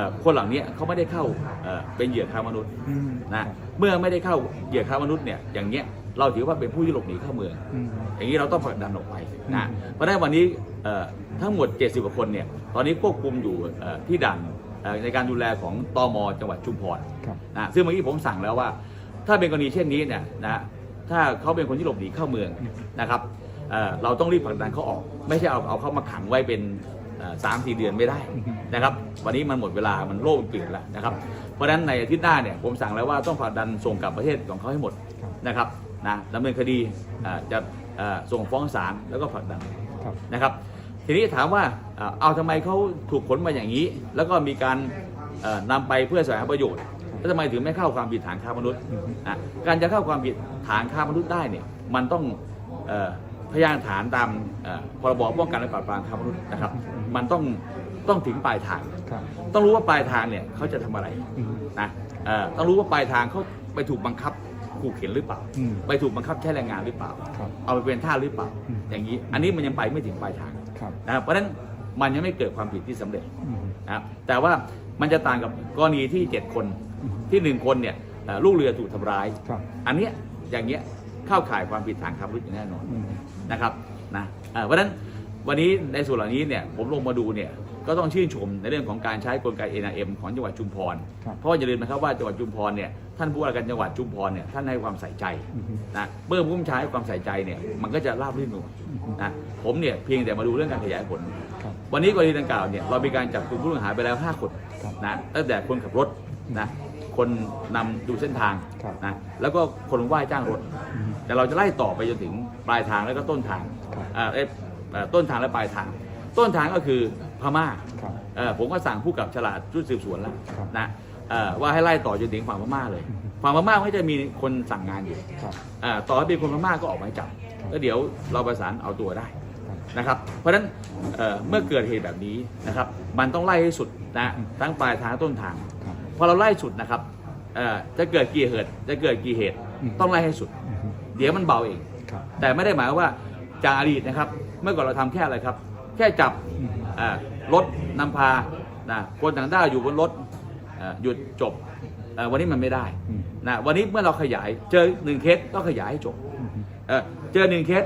เอ่อคนเหล่านี้เขาไม่ได้เข้าเอ่อเป็นเหยื่อค้ามนุษย์อืมนะเมื่อไม่ได้เข้าเหยื่อค้ามนุษย์เนี่ยอย่างเงี้ยเราถือว่าเป็นผู้ที่หลบหนีเข้าเมืองอืมอย่างนี้เราต้องผลักดันออกไปอืนะมเพราะฉะนั้นวันนี้เอ่อทั้งหมด 70กว่าคนเนี่ยตอนนี้ควบคุมอยู่เอ่อที่ด่านเอ่อในการดูแลของตมจังหวัดชุมพรครับนะซึ่งเมื่อกี้ผมสั่งแล้วว่า ถ้าเป็นกรณีเช่นนี้เนี่ยนะถ้าเขาเป็นคนที่หลบหนีเข้าเมืองนะครับเอ่อเราต้องรีบผลักดันเขาออก ไม่ใช่เอาเอาเขามาขังไว้เป็นเอ่อ สามสี่เดือนไม่ได้นะครับ วันนี้มันหมดเวลามันโลกมันเปลี่ยนแล้วนะครับ เพราะฉะนั้นในอาทิตย์หน้าเนี่ยผมสั่งแล้วว่าต้องผลักดันส่งกลับประเทศของเขาให้หมดครับนะครับนะดำเนินคดีเอ่อจะเอ่อส่งฟ้องศาลแล้วก็ผลักดันครับนะครับ ทีนี้ถามว่าเอ่อเอาทำไมเขาถูกขนมาอย่างนี้ แล้วก็มีการเอ่อนำไปเพื่อแสวงหาประโยชน์แล้วทำไมถึงไม่เข้าความผิดฐานค้ามนุษย์อืมนะการจะเข้าความผิดฐานค้ามนุษย์ได้เนี่ยมันต้องเอ่อ พยานฐานตามเอ่อพรบป้องกันและปราบปรามค้ามนุษย์นะครับ มันต้องต้องถึงปลายทางครับต้องรู้ว่าปลายทางเนี่ยเขาจะทำอะไรอืมนะเอ่อต้องรู้ว่าปลายทางเขาไปถูกบังคับขู่เข็นหรือเปล่าอืมไปถูกบังคับใช้แรงงานหรือเปล่าครับเอาไปเป็นท่าสหรือเปล่าอืมอย่างนี้ อันนี้มันยังไปไม่ถึงปลายทางครับนะครับเพราะฉะนั้นมันยังไม่เกิดความผิดที่สำเร็จอืมนะครับแต่ว่ามันจะต่างกับกรณีที่ 7 คนอืมที่ 1 คนเนี่ยเอ่อลูกเรือถูกทำร้ายครับอันเนี้ยอย่างเงี้ย เข้าข่ายความผิดฐานค้ามนุษย์อย่างแน่นอนอืมนะครับนะเอ่อเพราะฉะนั้นวันนี้ในส่วนเหล่านี้เนี่ยผมลงมาดูเนี่ยก็ต้องชื่นชมในเรื่องของการใช้กลไก NRM ของจังหวัดชุมพรครับเพราะว่าอย่าลืมนะครับว่าจังหวัดชุมพรเนี่ยท่านผู้ว่าการจังหวัดชุมพรเนี่ยท่านให้ความใส่ใจอืมนะเมื่อผู้บัญชาให้ความใส่ใจเนี่ยมันก็จะราบรื่นไปหมดนะผมเนี่ยเพียงแต่มาดูเรื่องการขยายผลครับวันนี้กรณีดังกล่าวเนี่ยเรามีการจับกลุ่มผู้ต้องหาไปแล้ว 5 คนครับนะตั้งแต่คนขับรถนะ คนนำดูเส้นทางครับนะแล้วก็คนว่ายจ้างรถอืมแต่เราจะไล่ต่อไปจนถึงปลายทางแล้วก็ต้นทางครับอ่าเอ้ยเอ่อต้นทางและปลายทาง ต้นทางก็คือพม่าครับเอ่อผมก็สั่งผู้กับฉลาดชุดสืบสวนแล้วครับนะเอ่อว่าให้ไล่ต่อจนถึงฝั่งพม่าเลยอืมฝั่งพม่าก็จะมีคนสั่งงานอยู่ครับอ่าต่อให้เป็นคนพม่าก็ออกหมายจับครับแล้วเดี๋ยวเราประสานเอาตัวได้ครับนะครับ เพราะฉะนั้นเอ่อเมื่อเกิดเหตุแบบนี้นะครับ มันต้องไล่ให้สุดนะทั้งปลายทางต้นทางครับ พอเราไล่สุดนะครับเอ่อจะเกิดกี่เหตุจะเกิดกี่เหตุอืม ต้องไล่ให้สุดอืมเดี๋ยวมันเบาเอง ครับ แต่ไม่ได้หมายความว่าจากอดีตนะครับ เมื่อก่อนเราทำแค่อะไรครับ แค่จับอืม อ่ารถนำพานะคนต่างด้าวอยู่บนรถอ่าหยุดจบเอ่อวันนี้มันไม่ได้อืมนะวันนี้เมื่อเราขยายเจอหนึ่งเคสก็ขยายให้จบ อืม เอ่อเจอหนึ่งเคส